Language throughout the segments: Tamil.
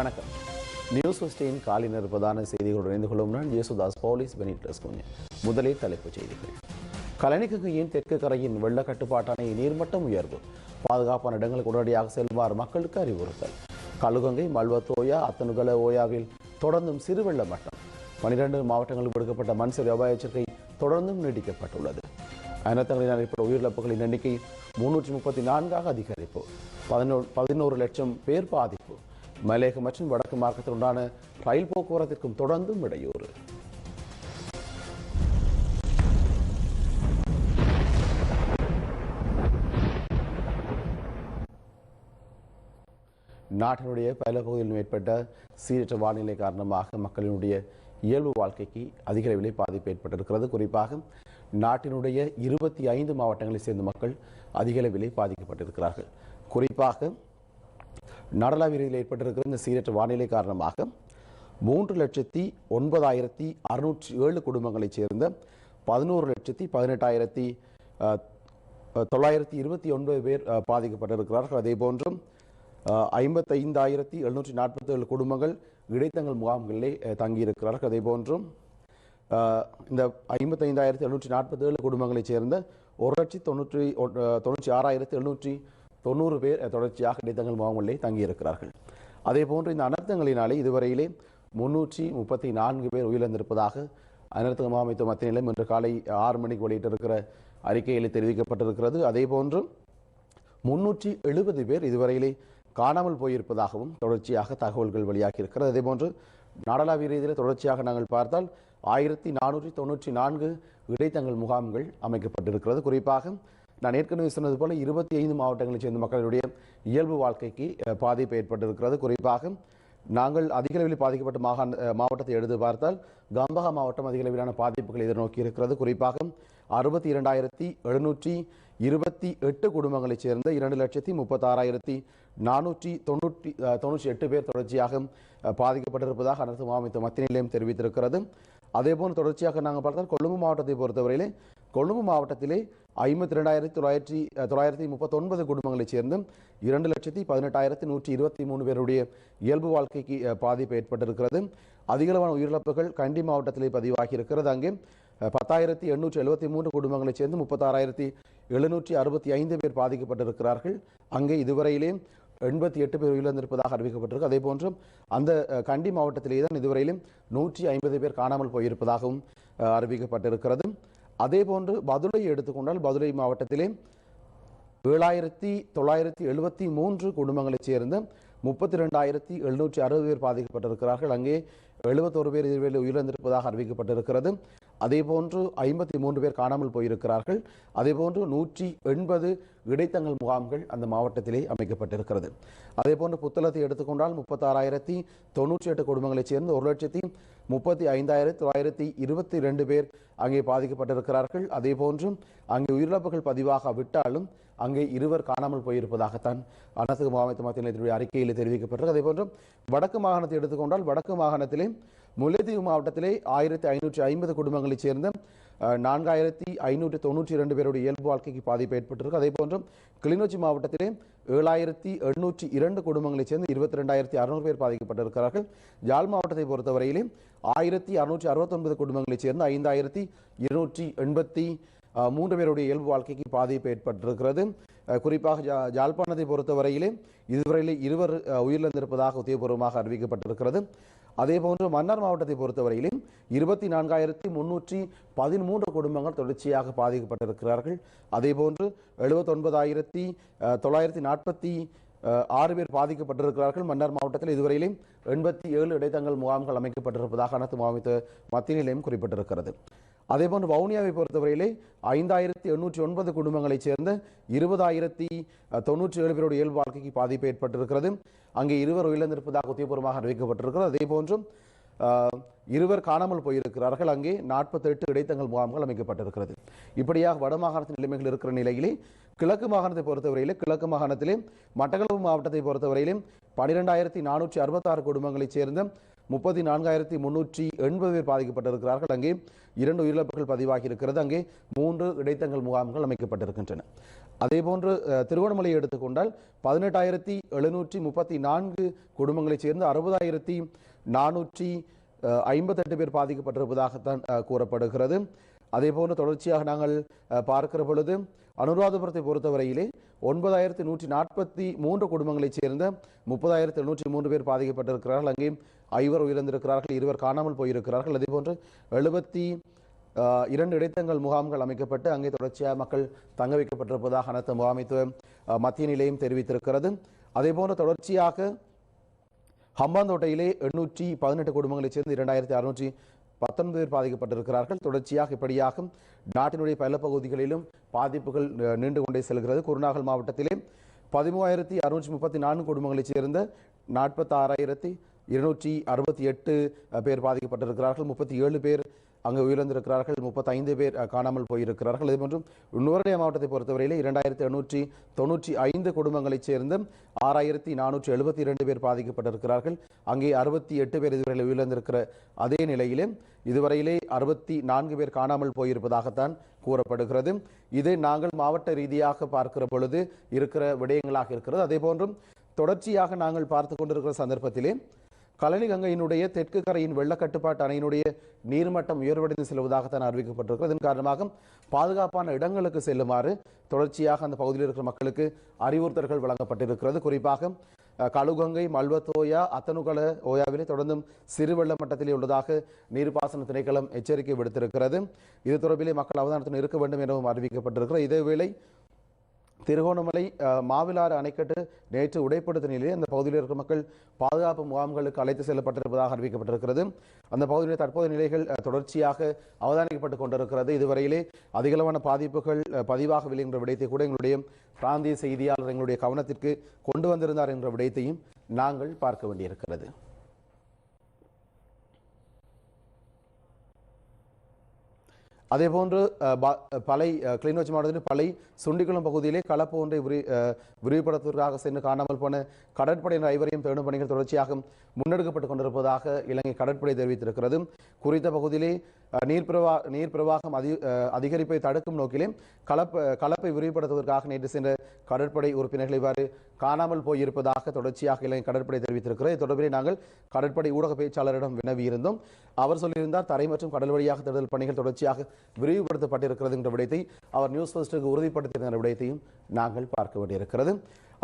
வணக்கம். நியூஸ் ஃபஸ்டின் காலை நேர பிரதான செய்திகளுடன் இணைந்து கொள்ளும் நான் யேசுதாஸ் போலீஸ் பெனிட்ரஸ் குஞ்சு முதலில் தலைப்புச் செய்திகள். கலனிகங்கையின் தெற்கு கரையின் வெள்ள கட்டுப்பாட்டு நீர்மட்டம் உயர்வு. பாதுகாப்பான இடங்களுக்கு உடனடியாக செல்வார் மக்களுக்கு அறிவுறுத்தல். கழுகங்கை மல்வத்தோயா அத்தனுகல ஓயாவில் தொடர்ந்தும் சிறு வெள்ள மட்டம். பனிரெண்டு மாவட்டங்களில் விடுக்கப்பட்ட மண் சரி அபாய எச்சரிக்கை தொடர்ந்தும் நீடிக்கப்பட்டுள்ளது அனர்த்தங்களினால் ஏற்பட்ட உயிரிழப்புகளின் எண்ணிக்கை முன்னூற்றி முப்பத்தி நான்காக அதிகரிப்பு. பதினோரு பதினோரு லட்சம் பேர் பாதிப்பு. மலேக மற்றும் வடக்கு மார்க்கத்தில் உண்டான ரயில் போக்குவரத்திற்கும் தொடர்ந்தும் இடையூறு. நாட்டினுடைய பல பகுதிகளிலும் ஏற்பட்ட சீரற்ற வானிலை காரணமாக மக்களினுடைய இயல்பு வாழ்க்கைக்கு அதிக அளவிலே பாதிப்பு ஏற்பட்டிருக்கிறது. குறிப்பாக நாட்டினுடைய இருபத்தி ஐந்து மாவட்டங்களைச் சேர்ந்த மக்கள் அதிக அளவிலே பாதிக்கப்பட்டிருக்கிறார்கள். குறிப்பாக நாடளாவியில் ஏற்பட்டிருக்கிற இந்த சீரற்ற வானிலை காரணமாக மூன்று லட்சத்தி ஒன்பதாயிரத்தி அறுநூற்றி ஏழு குடும்பங்களைச் சேர்ந்த பதினோரு லட்சத்தி பதினெட்டாயிரத்தி தொள்ளாயிரத்தி இருபத்தி ஒன்பது பேர் பாதிக்கப்பட்டிருக்கிறார்கள். அதே போன்றும் ஐம்பத்தைந்தாயிரத்தி எழுநூற்றி நாற்பத்தேழு குடும்பங்கள் இடைத்தங்கள் முகாம்களிலே தங்கியிருக்கிறார்கள். அதே போன்றும் இந்த ஐம்பத்தைந்தாயிரத்தி எழுநூற்றி நாற்பத்தேழு குடும்பங்களைச் சேர்ந்த ஒரு லட்சத்தி தொண்ணூற்றி ஒன்- தொண்ணூற்றி ஆறாயிரத்தி எழுநூற்றி தொண்ணூறு பேர் தொடர்ச்சியாக இடைத்தங்கள் முகாம்களிலே தங்கியிருக்கிறார்கள். அதே போன்று இந்த அனர்த்தங்களினாலே இதுவரையிலே முன்னூற்றி முப்பத்தி நான்கு பேர் உயிரிழந்திருப்பதாக அனர்த்த முகாமைத்துவ மத்திய நிலையம் இன்று காலை ஆறு மணிக்கு வெளியிட்டிருக்கிற அறிக்கையில் தெரிவிக்கப்பட்டிருக்கிறது. அதே போன்று முன்னூற்றி எழுபது பேர் இதுவரையிலே காணாமல் போயிருப்பதாகவும் தொடர்ச்சியாக தகவல்கள் வெளியாகி இருக்கிறது அதேபோன்று நாடளாவிய ரீதியில் தொடர்ச்சியாக நாங்கள் பார்த்தால் ஆயிரத்தி நானூற்றி தொண்ணூற்றி நான்கு இடைத்தங்கள் முகாம்கள் அமைக்கப்பட்டிருக்கிறது. குறிப்பாக நான் ஏற்கனவே சொன்னது போல இருபத்தி ஐந்து மாவட்டங்களைச் சேர்ந்த மக்களுடைய இயல்பு வாழ்க்கைக்கு பாதிப்பு ஏற்பட்டிருக்கிறது. குறிப்பாக நாங்கள் அதிக அளவில் பாதிக்கப்பட்ட மாகாண மாவட்டத்தை எடுத்து பார்த்தால் கம்பகா மாவட்டம் அதிக அளவிலான பாதிப்புகளை எதிர்நோக்கி இருக்கிறது. குறிப்பாக அறுபத்தி இரண்டாயிரத்தி எழுநூற்றி இருபத்தி எட்டு குடும்பங்களைச் சேர்ந்த இரண்டு லட்சத்தி முப்பத்தாறாயிரத்தி நானூற்றி தொண்ணூற்றி தொண்ணூற்றி எட்டு பேர் தொடர்ச்சியாக பாதிக்கப்பட்டிருப்பதாக அனைத்து மாவட்ட மத்திய நிலையம் தெரிவித்திருக்கிறது. அதேபோல் தொடர்ச்சியாக நாங்கள் பார்த்தால் கொழும்பு மாவட்டத்தை பொறுத்தவரையிலே கொழும்பு மாவட்டத்திலே ஐம்பத்தி ரெண்டாயிரத்தி தொள்ளாயிரத்தி தொள்ளாயிரத்தி முப்பத்தொன்பது குடும்பங்களைச் சேர்ந்து இரண்டு லட்சத்தி பதினெட்டாயிரத்தி நூற்றி இருபத்தி மூணு பேருடைய இயல்பு வாழ்க்கைக்கு பாதிப்பு ஏற்பட்டிருக்கிறது. அதிகளவான உயிரிழப்புகள் கண்டி மாவட்டத்திலே பதிவாகி இருக்கிறது அங்கே பத்தாயிரத்தி எண்ணூற்றி எழுபத்தி மூன்று குடும்பங்களைச் சேர்ந்து முப்பத்தாறாயிரத்தி எழுநூற்றி அறுபத்தி ஐந்து பேர் பாதிக்கப்பட்டிருக்கிறார்கள். அங்கே இதுவரையிலே எண்பத்தி எட்டு பேர் உயிரிழந்திருப்பதாக அறிவிக்கப்பட்டிருக்கு. அதே போன்று அந்த கண்டி மாவட்டத்திலே தான் இதுவரையிலும் நூற்றி ஐம்பது பேர் காணாமல் போயிருப்பதாகவும் அறிவிக்கப்பட்டிருக்கிறது. அதே போன்று பதுளை எடுத்துக்கொண்டால் பதுளை மாவட்டத்திலே ஏழாயிரத்தி தொள்ளாயிரத்தி எழுபத்தி மூன்று குடும்பங்களைச் சேர்ந்த முப்பத்தி ரெண்டாயிரத்தி எழுநூற்றி அறுபது பேர் பாதிக்கப்பட்டிருக்கிறார்கள். அங்கே எழுபத்தோரு பேர் இதுவரை உயிரிழந்திருப்பதாக அறிவிக்கப்பட்டிருக்கிறது. அதேபோன்று ஐம்பத்தி மூன்று பேர் காணாமல் போயிருக்கிறார்கள். அதேபோன்று நூற்றி எண்பது இடைத்தங்கள் முகாம்கள் அந்த மாவட்டத்திலே அமைக்கப்பட்டிருக்கிறது. அதேபோன்று புத்தளத்தை எடுத்துக்கொண்டால் முப்பத்தாறாயிரத்தி தொண்ணூற்றி எட்டு குடும்பங்களைச் சேர்ந்து ஒரு லட்சத்தி முப்பத்தி ஐந்தாயிரத்தி தொள்ளாயிரத்தி இருபத்தி ரெண்டு பேர் அங்கே பாதிக்கப்பட்டிருக்கிறார்கள். அதே போன்றும் அங்கே உயிரிழப்புகள் பதிவாக விட்டாலும் அங்கே இருவர் காணாமல் போயிருப்பதாகத்தான் அனைத்து மாவட்ட மத்திய நிலையத்தினுடைய அறிக்கையில் தெரிவிக்கப்பட்டிருக்கு. அதேபோன்று வடக்கு மாகாணத்தை எடுத்துக்கொண்டால் வடக்கு மாகாணத்திலே முல்லைத்தீவு மாவட்டத்திலே ஆயிரத்தி ஐநூற்றி ஐம்பது குடும்பங்களைச் சேர்ந்த நான்காயிரத்தி ஐநூற்றி தொண்ணூற்றி இரண்டு பேருடைய இயல்பு வாழ்க்கைக்கு பாதிப்பு ஏற்பட்டிருக்கு. அதே போன்றும் கிளிநொச்சி மாவட்டத்திலே ஏழாயிரத்தி எண்ணூற்றி இரண்டு குடும்பங்களைச் சேர்ந்து இருபத்தி ரெண்டாயிரத்தி அறுநூறு பேர் பாதிக்கப்பட்டிருக்கிறார்கள். யாழ் மாவட்டத்தை பொறுத்தவரையிலே ஆயிரத்தி அறுநூற்றி அறுபத்தொன்பது குடும்பங்களைச் சேர்ந்த ஐந்தாயிரத்தி இருநூற்றி எண்பத்தி மூன்று பேருடைய இயல்பு வாழ்க்கைக்கு பாதிப்பு ஏற்பட்டிருக்கிறது. குறிப்பாக ஜா ஜாழ்ப்பாணத்தை பொறுத்தவரையிலே இதுவரையிலே இருவர் உயிரிழந்திருப்பதாக உத்தியபூர்வமாக அறிவிக்கப்பட்டிருக்கிறது. அதேபோன்று மன்னார் மாவட்டத்தை பொறுத்தவரையிலும் இருபத்தி நான்காயிரத்தி முன்னூற்றி பதிமூன்று குடும்பங்கள் தொடர்ச்சியாக பாதிக்கப்பட்டிருக்கிறார்கள். அதேபோன்று எழுபத்தொன்பதாயிரத்தி தொள்ளாயிரத்தி நாற்பத்தி ஆறு பேர் பாதிக்கப்பட்டிருக்கிறார்கள். மன்னார் மாவட்டத்தில் இதுவரையிலும் எண்பத்தி ஏழு இடைத்தங்கள் முகாம்கள் அமைக்கப்பட்டிருப்பதாக அனைத்து மாவட்ட மத்திய நிலையம் குறிப்பிட்டிருக்கிறது. அதேபோன்று வவுனியாவை பொறுத்தவரையிலே ஐந்தாயிரத்தி எண்ணூற்றி ஒன்பது குடும்பங்களைச் சேர்ந்த இருபதாயிரத்தி தொன்னூற்றி தொண்ணூற்றி ஏழு பேருடைய இயல்பு வாழ்க்கைக்கு பாதிப்பு ஏற்பட்டிருக்கிறது. அங்கே இருவர் உயிரிழந்திருப்பதாக உத்தியபூர்வமாக அறிவிக்கப்பட்டிருக்கிறது. அதே போன்றும் இருவர் காணாமல் போயிருக்கிறார்கள். அங்கே நாற்பத்தெட்டு இடைத்தங்கள் முகாம்கள் அமைக்கப்பட்டிருக்கிறது. இப்படியாக வடமாகாணத்தின் நிலைமைகள் இருக்கிற நிலையிலே கிழக்கு மாகாணத்தை பொறுத்தவரையிலே கிழக்கு மாகாணத்திலே மட்டக்களப்பு மாவட்டத்தை பொறுத்தவரையிலும் பனிரெண்டாயிரத்தி நானூற்றி அறுபத்தாறு குடும்பங்களைச் சேர்ந்த முப்பத்தி நான்காயிரத்தி முன்னூற்றி எண்பது பேர் பாதிக்கப்பட்டிருக்கிறார்கள். அங்கே இரண்டு உயிரிழப்புகள் பதிவாகி இருக்கிறது அங்கே மூன்று இடைத்தங்கள் முகாம்கள் அமைக்கப்பட்டிருக்கின்றன. அதேபோன்று திருவண்ணாமலையை எடுத்துக்கொண்டால் பதினெட்டாயிரத்தி எழுநூற்றி முப்பத்தி நான்கு குடும்பங்களைச் சேர்ந்து அறுபதாயிரத்தி நானூற்றி ஐம்பத்தெட்டு பேர் பாதிக்கப்பட்டிருப்பதாகத்தான் கூறப்படுகிறது. அதே போன்று தொடர்ச்சியாக நாங்கள் பார்க்கிற பொழுது அனுராதபுரத்தை பொறுத்தவரையிலே ஒன்பதாயிரத்தி நூற்றி நாற்பத்தி மூன்று குடும்பங்களைச் சேர்ந்த முப்பதாயிரத்தி எழுநூற்றி மூன்று பேர் பாதிக்கப்பட்டிருக்கிறார்கள். அங்கே ஐவர் உயிரிழந்திருக்கிறார்கள் இருவர் காணாமல் போயிருக்கிறார்கள். அதேபோன்று எழுபத்தி இரண்டு இடைத்தங்கள் முகாம்கள் அமைக்கப்பட்டு அங்கே தொடர்ச்சியாக மக்கள் தங்க வைக்கப்பட்டிருப்பதாக அனைத்து முகாமைத்துவ மத்திய நிலையம் தெரிவித்திருக்கிறது. அதே போன்று தொடர்ச்சியாக ஹம்பாந்தோட்டையிலே எண்ணூற்றி பதினெட்டு குடும்பங்களைச் சேர்ந்து இரண்டாயிரத்தி அறுநூற்றி பத்தொன்பது பேர் பாதிக்கப்பட்டிருக்கிறார்கள். தொடர்ச்சியாக இப்படியாக நாட்டினுடைய பல பகுதிகளிலும் பாதிப்புகள் நீண்டு கொண்டே செல்கிறது. குருநாகல் மாவட்டத்திலே பதிமூவாயிரத்தி அறுநூற்றி முப்பத்தி நான்கு குடும்பங்களைச் சேர்ந்த நாற்பத்தாறாயிரத்தி இருநூற்றி அறுபத்தி எட்டு பேர் பாதிக்கப்பட்டிருக்கிறார்கள். முப்பத்தி ஏழு பேர் அங்கு உயிரிழந்திருக்கிறார்கள். முப்பத்தைந்து பேர் காணாமல் போயிருக்கிறார்கள். இதுபோன்றும் நுவரலியா மாவட்டத்தை பொறுத்தவரையிலே இரண்டாயிரத்தி எண்ணூற்றி தொண்ணூற்றி ஐந்து குடும்பங்களைச் சேர்ந்த ஆறாயிரத்தி நானூற்றி எழுபத்தி இரண்டு பேர் பாதிக்கப்பட்டிருக்கிறார்கள். அங்கே அறுபத்தி எட்டு பேர் இதுவரையில் உயிரிழந்திருக்கிற அதே நிலையிலே இதுவரையிலே அறுபத்தி நான்கு பேர் காணாமல் போயிருப்பதாகத்தான் கூறப்படுகிறது. இது நாங்கள் மாவட்ட ரீதியாக பார்க்கிற பொழுது இருக்கிற விடயங்களாக இருக்கிறது. அதே போன்றும் தொடர்ச்சியாக நாங்கள் பார்த்து கொண்டிருக்கிற சந்தர்ப்பத்திலே கழனி கங்கையினுடைய தெற்கு கரையின் வெள்ளக்கட்டுப்பாட்டு அணையினுடைய நீர்மட்டம் உயர்வடைந்து செல்வதாகத்தான் அறிவிக்கப்பட்டிருக்கிறது. இதன் காரணமாக பாதுகாப்பான இடங்களுக்கு செல்லுமாறு தொடர்ச்சியாக அந்த பகுதியில் இருக்கிற மக்களுக்கு அறிவுறுத்தல்கள் வழங்கப்பட்டிருக்கிறது. குறிப்பாக கழுகங்கை மல்வத்தோயா அத்தனுகல ஓயாவிலே தொடர்ந்தும் சிறுவெள்ள மட்டத்திலே உள்ளதாக நீர்ப்பாசன திணைக்களம் எச்சரிக்கை விடுத்திருக்கிறது. இது தொடர்பிலே மக்கள் அவதானத்துடன் இருக்க வேண்டும் எனவும் அறிவிக்கப்பட்டிருக்கிறது. இதேவேளை திருகோணமலை மாவிலாறு அணைக்கட்டு நேற்று உடைப்படுத்த நிலையில் அந்த பகுதியில் இருக்கிற மக்கள் பாதுகாப்பு முகாம்களுக்கு அழைத்து செல்லப்பட்டிருப்பதாக அறிவிக்கப்பட்டிருக்கிறது. அந்த பகுதியில் தற்போதைய நிலைகள் தொடர்ச்சியாக அவதானிக்கப்பட்டு கொண்டிருக்கிறது. இதுவரையிலே அதிகளவான பாதிப்புகள் பதிவாகவில்லை என்ற விடயத்தை கூட எங்களுடைய பிராந்திய செய்தியாளர் எங்களுடைய கவனத்திற்கு கொண்டு வந்திருந்தார் என்ற விடயத்தையும் நாங்கள் பார்க்க வேண்டியிருக்கிறது. அதே போன்று பலை கிளிநொச்சி மாவட்டத்தில் பலை சுண்டிக்குளம் பகுதியிலே கலப்பு ஒன்றை விரி விரிவுபடுத்துவதற்காக சென்று காணாமல் போன கடற்படையினர் ஐவரையும் தேடும் பணிகள் தொடர்ச்சியாக முன்னெடுக்கப்பட்டுக் கொண்டிருப்பதாக இலங்கை கடற்படை தெரிவித்திருக்கிறது. குறித்த பகுதியிலே நீர்ப்பிரவா நீர் நீர் பிரவாகம் அதி அதிகரிப்பை தடுக்கும் நோக்கிலே கலப்ப கலப்பை விரிவுபடுத்துவதற்காக நேற்று சென்ற கடற்படை உறுப்பினர்கள் இவ்வாறு காணாமல் போயிருப்பதாக தொடர்ச்சியாக இலங்கை கடற்படை தெரிவித்திருக்கிறது. இது தொடர்பிலே நாங்கள் கடற்படை ஊடக பேச்சாளரிடம் வினவியிருந்தோம். அவர் சொல்லியிருந்தார் தரை மற்றும் கடல் வழியாக தேடுதல் பணிகள் தொடர்ச்சியாக விரிவுபடுத்தப்பட்டிருக்கிறது என்ற விடயத்தை அவர் நியூஸ் ஃபர்ஸ்டுக்கு உறுதிப்படுத்தியிருந்த விடயத்தையும் நாங்கள் பார்க்க வேண்டியிருக்கிறது.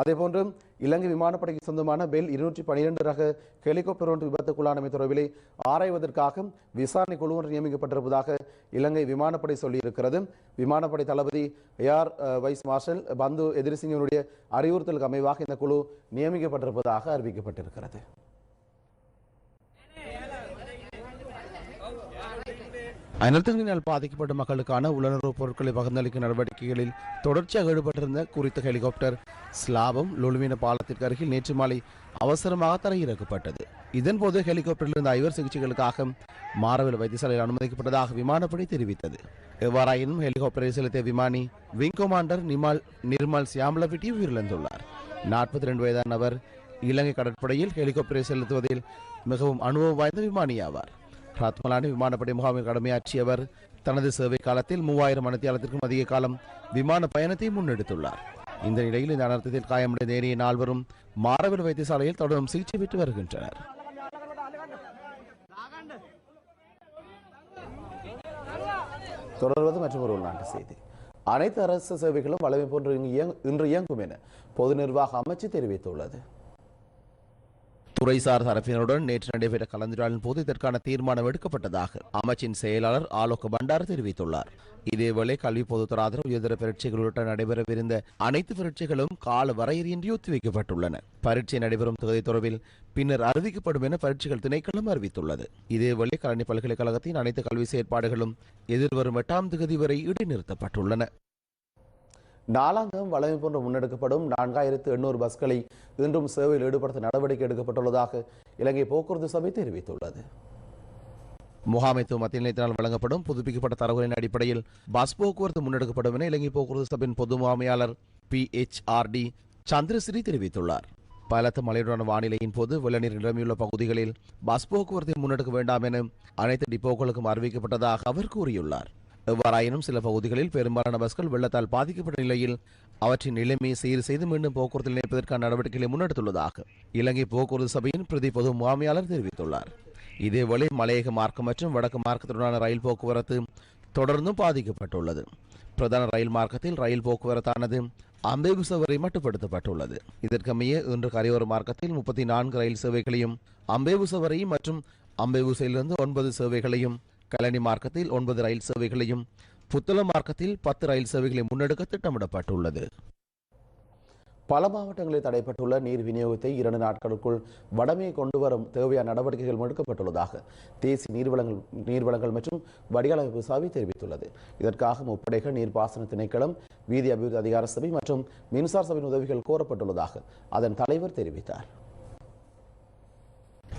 அதேபோன்று இலங்கை விமானப்படைக்கு சொந்தமான பெல் இருநூற்றி பனிரெண்டு ரக ஹெலிகாப்டர் ஒன்று விபத்துக்குள்ளானமை தொடர்பிலே ஆராய்வதற்காக விசாரணை குழு ஒன்று நியமிக்கப்பட்டிருப்பதாக இலங்கை விமானப்படை சொல்லியிருக்கிறது. விமானப்படை தளபதி ஏஆர் வைஸ் மார்ஷல் பந்து எதிரிசிங்கனுடைய அறிவுறுத்தலுக்கு அமைவாக இந்த குழு நியமிக்கப்பட்டிருப்பதாக அறிவிக்கப்பட்டிருக்கிறது. அனர்த்தங்களினால் பாதிக்கப்பட்ட மக்களுக்கான உள்ளுணர்வு பொருட்களை பகிர்ந்தளிக்கும் நடவடிக்கைகளில் தொடர்ச்சியாக ஈடுபட்டிருந்த குறித்த ஹெலிகாப்டர் ஸ்லாபம் லுலுமின பாலத்திற்கு அருகில் நேற்று மாலை அவசரமாக தரையிறக்கப்பட்டது. இதன்போது ஹெலிகாப்டரில் இருந்த ஐவர் சிகிச்சைகளுக்காக மாரவில் வைத்தியசாலையில் அனுமதிக்கப்பட்டதாக விமானப்படை தெரிவித்தது. எவ்வாறாயினும் ஹெலிகாப்டரை செலுத்திய விமானி விங் கமாண்டர் நிமால் நிர்மல் சியாமலவிட்டி உயிரிழந்துள்ளார். நாற்பத்தி ரெண்டு வயதானவர் இலங்கை கடற்படையில் ஹெலிகாப்டரை செலுத்துவதில் மிகவும் அனுபவம் வாய்ந்த விமானி ஆவார். ராத்மலானி விமானப்படை முகாமில் கடமையாற்றியவர் தனது சேவை காலத்தில் மூவாயிரம் மணித்தியாலத்திற்கும் அதிக காலம் விமான பயணத்தை முன்னெடுத்துள்ளார். இந்த நிலையில் இந்த அனர்த்தத்தில் காயமடைந்த ஏனைய நால்வரும் மாரவில் வைத்தியசாலையில் தொடரும் சிகிச்சை பெற்று வருகின்றனர். தொடர்வது மற்றும் ஒரு உள்நாட்டு செய்தி. அனைத்து அரசு சேவைகளும் வளமை போன்று இன்று இயங்கும் என பொது நிர்வாக அமைச்சு தெரிவித்துள்ளது. துறைசார் தரப்பினருடன் நேற்று நடைபெற்ற கலந்துரையாடலின் போது இதற்கான தீர்மானம் எடுக்கப்பட்டதாக அமைச்சின் செயலாளர் ஆலோக் பண்டார் தெரிவித்துள்ளார். இதேவேளை கல்வி பொதுத்தராதர உயர்தர பரீட்சைகள் உள்ளிட்ட நடைபெறவிருந்த அனைத்து பரீட்சைகளும் கால வரையறையின்றி ஒத்திவைக்கப்பட்டுள்ளன. பரீட்சை நடைபெறும் தொகுதி தொடர்பில் பின்னர் அறிவிக்கப்படும் என பரீட்சைகள் திணைக்களம் அறிவித்துள்ளது. இதேவேளை கலனி பல்கலைக்கழகத்தின் அனைத்து கல்வி செயற்பாடுகளும் எதிர்வரும் எட்டாம் தேதி வரை இடைநிறுத்தப்பட்டுள்ளன. நாளாந்தம் வளமை போன்று முன்னெடுக்கப்படும் நான்காயிரத்து எண்ணூறு பஸ்களை இன்றும் சேவையில் ஈடுபடுத்த நடவடிக்கை எடுக்கப்பட்டுள்ளதாக இலங்கை போக்குவரத்து சபை தெரிவித்துள்ளது. முகாமைத்துவ மத்திய நிலையத்தினால் வழங்கப்படும் புதுப்பிக்கப்பட்ட தரவுகளின் அடிப்படையில் பஸ் போக்குவரத்து முன்னெடுக்கப்படும் என இலங்கை போக்குவரத்து சபையின் பொது முகாமையாளர் P H R D Chandrasiri தெரிவித்துள்ளார். பலத்த மழையுடனான வானிலையின் போது வெள்ளநீர் நிரம்பியுள்ள பகுதிகளில் பஸ் போக்குவரத்தை முன்னெடுக்க வேண்டாம் என அனைத்து டிப்போக்களுக்கும் அறிவிக்கப்பட்டதாக அவர் கூறியுள்ளார். எவ்வாறாயினும் சில பகுதிகளில் பெரும்பாலான பஸ்கள் வெள்ளத்தால் பாதிக்கப்பட்ட நிலையில் அவற்றின் நிலைமையை சீர் செய்து மீண்டும் போக்குவரத்தில் இணைப்பதற்கான நடவடிக்கைகளை முன்னெடுத்துள்ளதாக இலங்கை போக்குவரத்து சபையின் பிரதி பொது முகாமையாளர் தெரிவித்துள்ளார். இதேவேளை மலையக மார்க்கம் மற்றும் வடக்கு மார்க்கத்துடனான ரயில் போக்குவரத்து தொடர்ந்தும் பாதிக்கப்பட்டுள்ளது. பிரதான ரயில் மார்க்கத்தில் ரயில் போக்குவரத்தானது அம்பேகுச வரை மட்டுப்படுத்தப்பட்டுள்ளது. இதற்கமைய இன்று கரையோர மார்க்கத்தில் முப்பத்தி நான்கு ரயில் சேவைகளையும் அம்பேகுச வரை மற்றும் அம்பேகுசையிலிருந்து ஒன்பது சேவைகளையும் கலனி மார்க்கத்தில் ஒன்பது ரயில் சேவைகளையும் புத்தள மார்க்கத்தில் பத்து ரயில் சேவைகளை முன்னெடுக்க திட்டமிடப்பட்டுள்ளது. பல மாவட்டங்களில் தடைப்பட்டுள்ள நீர் விநியோகத்தை இரண்டு நாட்களுக்குள் வடமே கொண்டு வரும் தேவையான நடவடிக்கைகள் எடுக்கப்பட்டுள்ளதாக தேசிய நீர்வளங்கள் நீர்வளங்கள் மற்றும் வடிகாலமைப்பு சாவி தெரிவித்துள்ளது. இதற்காக முப்படைகள் நீர்ப்பாசன திணைக்களம் வீதி அபிவிருத்தி அதிகார சபை மற்றும் மின்சார சபையின் உதவிகள் கோரப்பட்டுள்ளதாக அதன் தலைவர் தெரிவித்தார்.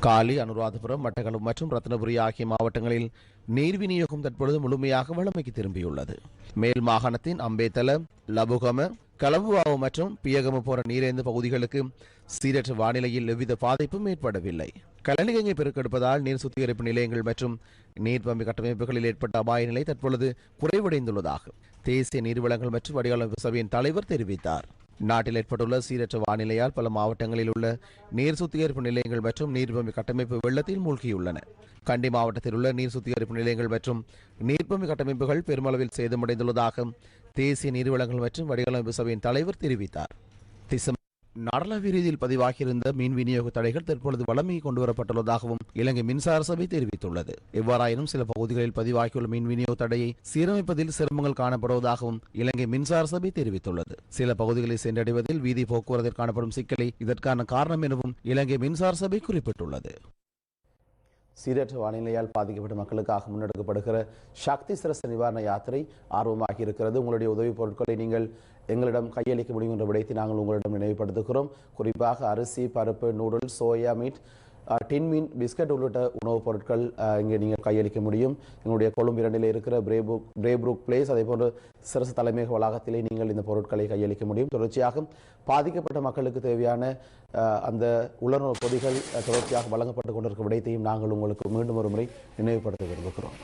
காலி அனுராதபுரம் மட்டக்களப்பு மற்றும் ரத்னபுரி ஆகிய மாவட்டங்களில் நீர் விநியோகம் தற்பொழுது முழுமையாக வழமைக்கு திரும்பியுள்ளது. மேல் மாகாணத்தின் அம்பேத்தல லபுகம கலவுவாவு மற்றும் பியகம போன்ற நீரேந்து பகுதிகளுக்கு சீரற்ற வானிலையில் எவ்வித பாதிப்பும் ஏற்படவில்லை. கலனிகங்கை பெருக்கெடுப்பதால் நீர் சுத்திகரிப்பு நிலையங்கள் மற்றும் நீர் பம்பு கட்டமைப்புகளில் ஏற்பட்ட அபாய நிலை தற்பொழுது குறைவடைந்துள்ளதாக தேசிய நீர்வளங்கள் மற்றும் வடிகாலமைப்பு சபையின் தலைவர் தெரிவித்தார். நாட்டில் ஏற்பட்டுள்ள சீரற்ற வானிலையால் பல மாவட்டங்களில் உள்ள நீர் சுத்திகரிப்பு நிலையங்கள் மற்றும் நீர்பம்பு கட்டமைப்பு வெள்ளத்தில் மூழ்கியுள்ளன. கண்டி மாவட்டத்தில் உள்ள நீர் சுத்திகரிப்பு நிலையங்கள் மற்றும் நீர்பம்பு கட்டமைப்புகள் பெருமளவில் சேதமடைந்துள்ளதாக தேசிய நீர்வளங்கள் மற்றும் வடிவமைப்பு சபையின் தலைவர் தெரிவித்தார். திசம் நாடளாவிய ரீதியில் பதிவாகியிருந்த மின் விநியோக தடைகள் தற்பொழுது வளமையை கொண்டுவரப்பட்டுள்ளதாகவும் இலங்கை மின்சார சபை தெரிவித்துள்ளது. எவ்வாறாயினும் சில பகுதிகளில் பதிவாகியுள்ள மின் விநியோக தடையை சீரமைப்பதில் சிரமங்கள் காணப்படுவதாகவும் இலங்கை மின்சார சபை தெரிவித்துள்ளது. சில பகுதிகளை சென்றடைவதில் வீதி போக்குவரத்தில் காணப்படும் சிக்கலை இதற்கான காரணம் எனவும் இலங்கை மின்சார சபை குறிப்பிட்டுள்ளது. சீரற்ற வானிலையால் பாதிக்கப்பட்ட மக்களுக்காக முன்னெடுக்கப்படுகிற சக்தி சிரச நிவாரண யாத்திரை ஆர்வமாகி இருக்கிறது. உங்களுடைய உதவிப் பொருட்களை நீங்கள் எங்களிடம் கையளிக்க முடியும் என்ற விடயத்தை நாங்கள் உங்களிடம் நினைவுபடுத்துகிறோம். குறிப்பாக அரிசி பருப்பு நூடுல்ஸ் சோயா மீட் டின் மீன் பிஸ்கட் உள்ளிட்ட உணவுப் பொருட்கள் இங்கே நீங்கள் கையளிக்க முடியும் எங்களுடைய கொழும்பு இரண்டில் இருக்கிற பிரேபுக் பிரேப்ரூக் பிளேஸ் அதே போன்று சிறசு தலைமையக வளாகத்திலே நீங்கள் இந்த பொருட்களை கையளிக்க முடியும் தொடர்ச்சியாக பாதிக்கப்பட்ட மக்களுக்கு தேவையான அந்த உலர்வு பொதிகள் தொடர்ச்சியாக வழங்கப்பட்டு கொண்டிருக்கும் விடயத்தையும் நாங்கள் உங்களுக்கு மீண்டும் ஒரு முறை நினைவுபடுத்த விரும்புகிறோம்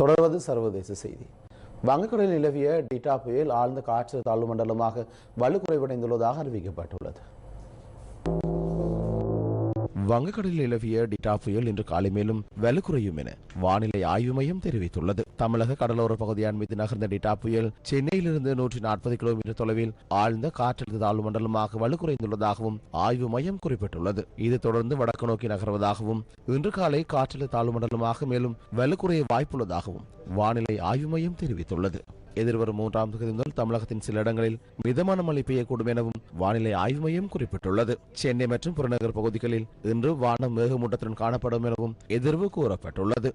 தொடர்வது சர்வதேச செய்தி. வங்கக்கடலில் நிலவிய டிட்டா புயல் ஆழ்ந்த காற்று தாழ்வு மண்டலமாக வலுக்குறைவடைந்துள்ளதாக அறிவிக்கப்பட்டுள்ளது. வங்கக்கடலில் நிலவிய டிட்டா புயல் இன்று காலை மேலும் வலுக்குறையும் என வானிலை ஆய்வு மையம் தெரிவித்துள்ளது. தமிழக கடலோர பகுதியான் மீது நகர்ந்த டிட்டா புயல் சென்னையிலிருந்து நூற்றி நாற்பது கிலோமீட்டர் தொலைவில் ஆழ்ந்த காற்றழுத்த தாழ்வு மண்டலமாக வலுக்குறைந்துள்ளதாகவும் ஆய்வு மையம் குறிப்பிட்டுள்ளது. இது தொடர்ந்து வடக்கு நோக்கி நகர்வதாகவும் இன்று காலை காற்றழுத்த தாழ்வு மண்டலமாக மேலும் வலுக்குறைய வாய்ப்புள்ளதாகவும் வானிலை ஆய்வு மையம் தெரிவித்துள்ளது. எதிர்வரும் மூன்றாம் தேதி முதல் தமிழகத்தின் சில இடங்களில் மிதமான மழை பெய்யக்கூடும் எனவும் வானிலை ஆய்வு மையம் குறிப்பிட்டுள்ளது. சென்னை மற்றும் புறநகர் பகுதிகளில் இன்று வானம் மேகமூட்டத்துடன் காணப்படும் எனவும் எதிர்வு கூறப்பட்டுள்ளது.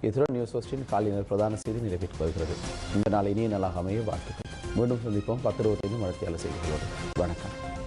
இத்துடன் நியூஸ் ஹோஸ்டின் காலையினர் பிரதான செய்தி நிறைவேற்றி வருகிறது இந்த நாள் இனிய நாளாக அமைய வாழ்த்துக்கள். மீண்டும் சந்திப்போம். பத்து இருபத்தைந்து மணித்தியால செய்திகளோடு. வணக்கம்.